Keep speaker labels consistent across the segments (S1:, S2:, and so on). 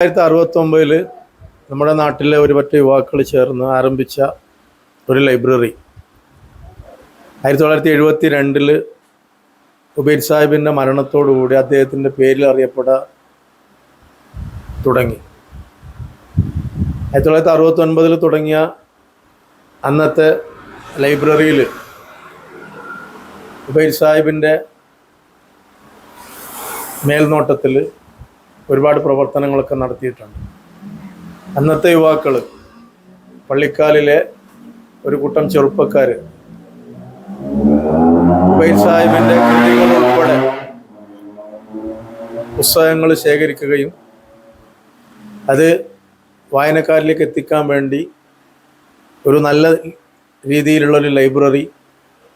S1: രണ്ടായിരത്തി അറുപത്തി ഒമ്പതിൽ നമ്മുടെ നാട്ടിലെ ഒരു പറ്റ യുവാക്കൾ ചേർന്ന് ആരംഭിച്ച ഒരു ലൈബ്രറി. ആയിരത്തി തൊള്ളായിരത്തി എഴുപത്തി രണ്ടിൽ ഉബൈദ് സാഹിബിന്റെ മരണത്തോടുകൂടി അദ്ദേഹത്തിന്റെ പേരിൽ അറിയപ്പെടാൻ തുടങ്ങി. ആയിരത്തി തൊള്ളായിരത്തി അറുപത്തി ഒൻപതിൽ തുടങ്ങിയ അന്നത്തെ ലൈബ്രറിയിൽ ഉബൈദ് സാഹിബിന്റെ മേൽനോട്ടത്തിൽ ഒരുപാട് പ്രവർത്തനങ്ങളൊക്കെ നടത്തിയിട്ടുണ്ട്. അന്നത്തെ യുവാക്കൾ പള്ളിക്കാലിലെ ഒരു കൂട്ടം ചെറുപ്പക്കാർ ഉബൈദ് സാഹിബിന്റെ കൃതികൾ ഉൾപ്പെടെ പുസ്തകങ്ങൾ ശേഖരിക്കുകയും അത് വായനക്കാരിലേക്ക് എത്തിക്കാൻ വേണ്ടി ഒരു നല്ല രീതിയിലുള്ള ഒരു ലൈബ്രറി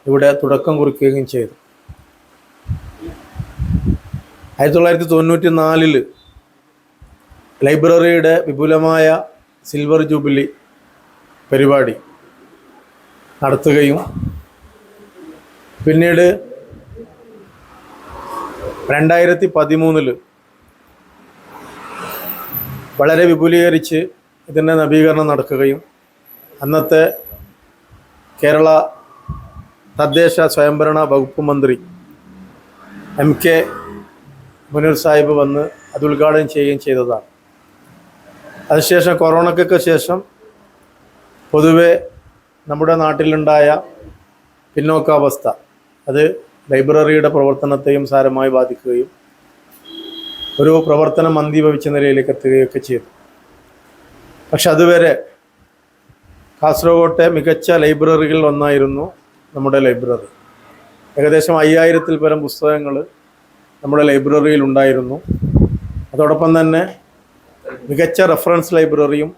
S1: ഇവിടെ തുടക്കം കുറിക്കുകയും ചെയ്തു. ആയിരത്തി തൊള്ളായിരത്തി തൊണ്ണൂറ്റി നാലിൽ ലൈബ്രറിയുടെ വിപുലമായ സിൽവർ ജൂബിലി പരിപാടി നടത്തുകയും പിന്നീട് രണ്ടായിരത്തി പതിമൂന്നിൽ വളരെ വിപുലീകരിച്ച് ഇതിന്റെ നവീകരണം നടക്കുകയും അന്നത്തെ കേരള തദ്ദേശ സ്വയംഭരണ വകുപ്പ് മന്ത്രി എം കെ മുനീർ സാഹിബ് വന്ന് അത് ഉദ്ഘാടനം ചെയ്യുകയും ചെയ്തതാണ്. അതിനുശേഷം കൊറോണയ്ക്കൊക്കെ ശേഷം പൊതുവെ നമ്മുടെ നാട്ടിലുണ്ടായ പിന്നോക്കാവസ്ഥ അത് ലൈബ്രറിയുടെ പ്രവർത്തനത്തെയും സാരമായി ബാധിക്കുകയും ഒരു പ്രവർത്തനം മന്ദീഭവിച്ച നിലയിലേക്ക് എത്തുകയൊക്കെ ചെയ്തു. പക്ഷെ അതുവരെ കാസർഗോട്ടെ മികച്ച ലൈബ്രറികളിൽ ഒന്നായിരുന്നു നമ്മുടെ ലൈബ്രറി. ഏകദേശം അയ്യായിരത്തിൽ പരം പുസ്തകങ്ങൾ നമ്മുടെ ലൈബ്രറിയിൽ ഉണ്ടായിരുന്നു. അതോടൊപ്പം തന്നെ മികച്ച റെഫറൻസ് ലൈബ്രറിയും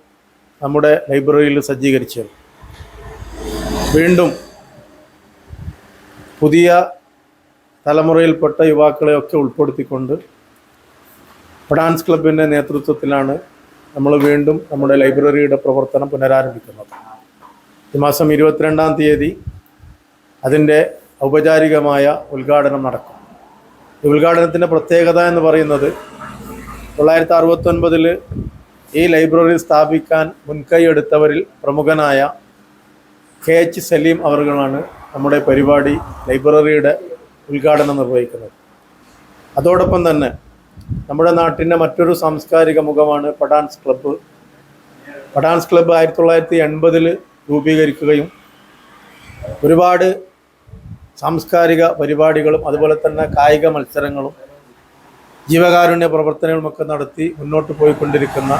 S1: നമ്മുടെ ലൈബ്രറിയിൽ സജ്ജീകരിച്ചു വീണ്ടും പുതിയ തലമുറയിൽപ്പെട്ട യുവാക്കളെ ഒക്കെ ഉൾപ്പെടുത്തിക്കൊണ്ട് ഡാൻസ് ക്ലബിന്റെ നേതൃത്വത്തിലാണ് നമ്മൾ വീണ്ടും നമ്മുടെ ലൈബ്രറിയുടെ പ്രവർത്തനം പുനരാരംഭിക്കുന്നത്. ഈ മാസം ഇരുപത്തിരണ്ടാം തീയതി അതിന്റെ ഔപചാരികമായ ഉദ്ഘാടനം നടക്കും. ഈ ഉദ്ഘാടനത്തിന്റെ പ്രത്യേകത എന്ന് പറയുന്നത് തൊള്ളായിരത്തി അറുപത്തൊൻപതിൽ ഈ ലൈബ്രറി സ്ഥാപിക്കാൻ മുൻകൈ എടുത്തവരിൽ പ്രമുഖനായ കെ എച്ച് സലീം അവർകളാണ് നമ്മുടെ പരിപാടി ലൈബ്രറിയുടെ ഉദ്ഘാടനം നിർവഹിക്കുന്നത്. അതോടൊപ്പം തന്നെ നമ്മുടെ നാട്ടിന്റെ മറ്റൊരു സാംസ്കാരിക മുഖമാണ് പടാൻസ് ക്ലബ്ബ്. പടാൻസ് ക്ലബ്ബ് ആയിരത്തി തൊള്ളായിരത്തി എൺപതിൽ രൂപീകരിക്കുകയും ഒരുപാട് സാംസ്കാരിക പരിപാടികളും അതുപോലെ തന്നെ കായിക മത്സരങ്ങളും ജീവകാരുണ്യ പ്രവർത്തനങ്ങളുമൊക്കെ നടത്തി മുന്നോട്ട് പോയിക്കൊണ്ടിരിക്കുന്ന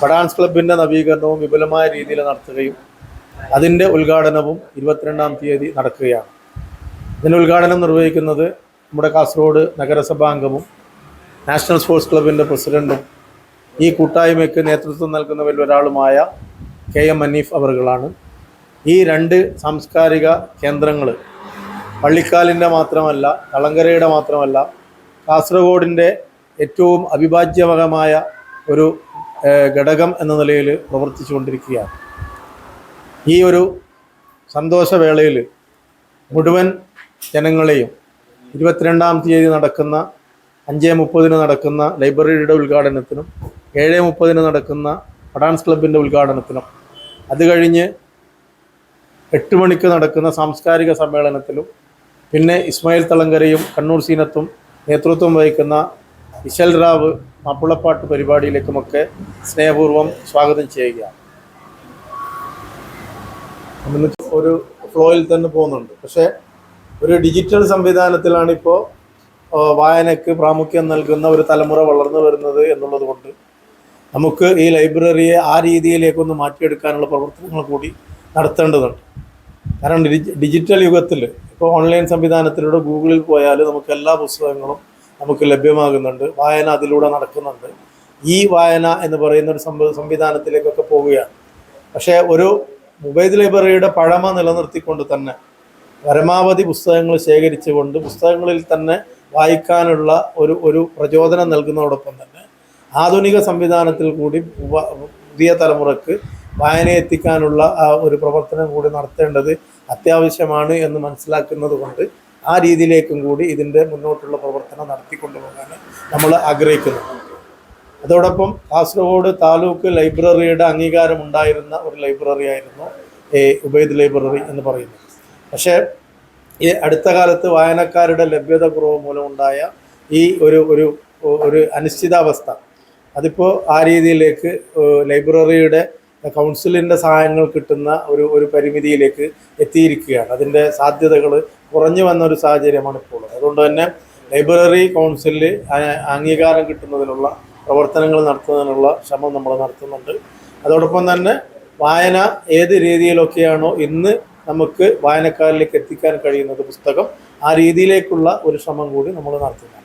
S1: പടാൻസ് ക്ലബിന്റെ നവീകരണവും വിപുലമായ രീതിയിൽ നടത്തുകയും അതിന്റെ ഉദ്ഘാടനവും ഇരുപത്തിരണ്ടാം തീയതി നടക്കുകയാണ്. ഇതിന്റെ ഉദ്ഘാടനം നിർവഹിക്കുന്നത് നമ്മുടെ കാസർഗോഡ് നഗരസഭാംഗവും നാഷണൽ സ്പോർട്സ് ക്ലബിന്റെ പ്രസിഡന്റും ഈ കൂട്ടായ്മയ്ക്ക് നേതൃത്വം നൽകുന്നവരിൽ ഒരാളുമായ കെ എം മനീഫ് അവറുകളാണ്. ഈ രണ്ട് സാംസ്കാരിക കേന്ദ്രങ്ങൾ പള്ളിക്കാലിന്റെ മാത്രമല്ല കളങ്കരയുടെ മാത്രമല്ല കാസർഗോഡിന്റെ ഏറ്റവും അവിഭാജ്യപരമായ ഒരു ഘടകം എന്ന നിലയിൽ പ്രവർത്തിച്ചു കൊണ്ടിരിക്കുകയാണ് ഈ ഒരു സന്തോഷവേളയിൽ മുഴുവൻ ജനങ്ങളെയും ഇരുപത്തിരണ്ടാം തീയതി നടക്കുന്ന അഞ്ച് മുപ്പതിന് നടക്കുന്ന ലൈബ്രറിയുടെ ഉദ്ഘാടനത്തിനും ഏഴ് മുപ്പതിന് നടക്കുന്ന അഡാൻസ് ക്ലബിന്റെ ഉദ്ഘാടനത്തിനും അത് കഴിഞ്ഞ് എട്ട് മണിക്ക് നടക്കുന്ന സാംസ്കാരിക സമ്മേളനത്തിലും പിന്നെ ഇസ്മായിൽ തളങ്കരയും കണ്ണൂർ സീനത്തും നേതൃത്വം വഹിക്കുന്ന വിശൽ റാവ് മാപ്പിളപ്പാട്ട് പരിപാടിയിലേക്കുമൊക്കെ സ്നേഹപൂർവം സ്വാഗതം ചെയ്യുകയാണ്. നമ്മൾ ഒരു ഫ്ലോയിൽ തന്നെ പോകുന്നുണ്ട്. പക്ഷേ ഒരു ഡിജിറ്റൽ സംവിധാനത്തിലാണിപ്പോൾ വായനയ്ക്ക് പ്രാമുഖ്യം നൽകുന്ന ഒരു തലമുറ വളർന്നു വരുന്നത് എന്നുള്ളത് കൊണ്ട് നമുക്ക് ഈ ലൈബ്രറിയെ ആ രീതിയിലേക്കൊന്ന് മാറ്റിയെടുക്കാനുള്ള പ്രവർത്തനങ്ങൾ കൂടി നടത്തേണ്ടതുണ്ട്. കാരണം ഡിജിറ്റൽ യുഗത്തിൽ ഇപ്പോൾ ഓൺലൈൻ സംവിധാനത്തിലൂടെ ഗൂഗിളിൽ പോയാൽ നമുക്ക് എല്ലാ പുസ്തകങ്ങളും നമുക്ക് ലഭ്യമാകുന്നുണ്ട്. വായന അതിലൂടെ നടക്കുന്നുണ്ട്. ഈ വായന എന്ന് പറയുന്ന ഒരു സംവിധാനത്തിലേക്കൊക്കെ പോവുകയാണ്. പക്ഷേ ഒരു മൊബൈൽ ലൈബ്രറിയുടെ പഴമ നിലനിർത്തിക്കൊണ്ട് തന്നെ പരമാവധി പുസ്തകങ്ങൾ ശേഖരിച്ചുകൊണ്ട് പുസ്തകങ്ങളിൽ തന്നെ വായിക്കാനുള്ള ഒരു ഒരു പ്രചോദനം നൽകുന്നതോടൊപ്പം തന്നെ ആധുനിക സംവിധാനത്തിൽ കൂടി പുതിയ തലമുറയ്ക്ക് വായന എത്തിക്കാനുള്ള ഒരു പ്രവർത്തനം കൂടി നടത്തേണ്ടത് അത്യാവശ്യമാണ് എന്ന് മനസ്സിലാക്കുന്നത് കൊണ്ട് ആ രീതിയിലേക്കും കൂടി ഇതിന്റെ മുന്നോട്ടുള്ള പ്രവർത്തനം നടത്തിക്കൊണ്ടുപോകാൻ നമ്മൾ ആഗ്രഹിക്കുന്നു. അതോടൊപ്പം കാസർഗോഡ് താലൂക്ക് ലൈബ്രറിയുടെ അംഗീകാരം ഉണ്ടായിരുന്ന ഒരു ലൈബ്രറി ആയിരുന്നു ഈ ഉബൈദ് ലൈബ്രറി എന്ന് പറയുന്നത്. പക്ഷേ ഈ അടുത്ത കാലത്ത് വായനക്കാരുടെ ലഭ്യത കുറവ് മൂലമുണ്ടായ ഈ ഒരു ഒരു ഒരു അനിശ്ചിതാവസ്ഥ അതിപ്പോൾ ആ രീതിയിലേക്ക് ലൈബ്രറിയുടെ കൗൺസിലിന്റെ സഹായങ്ങൾ കിട്ടുന്ന ഒരു ഒരു പരിമിതിയിലേക്ക് എത്തിയിരിക്കുകയാണ്. അതിന്റെ സാധ്യതകൾ കുറഞ്ഞു വന്ന ഒരു സാഹചര്യമാണ് ഇപ്പോൾ അതുകൊണ്ട് തന്നെ ലൈബ്രറി കൗൺസിലിൽ അംഗീകാരം കിട്ടുന്നതിനുള്ള പ്രവർത്തനങ്ങൾ നടത്തുന്നതിനുള്ള ശ്രമം നമ്മൾ നടത്തുന്നുണ്ട്. അതോടൊപ്പം തന്നെ വായന ഏത് രീതിയിലൊക്കെയാണോ ഇന്ന് നമുക്ക് വായനക്കാരിലേക്ക് എത്തിക്കാൻ കഴിയുന്നത് പുസ്തകം ആ രീതിയിലേക്കുള്ള ഒരു ശ്രമം കൂടി നമ്മൾ നടത്തുന്നുണ്ട്.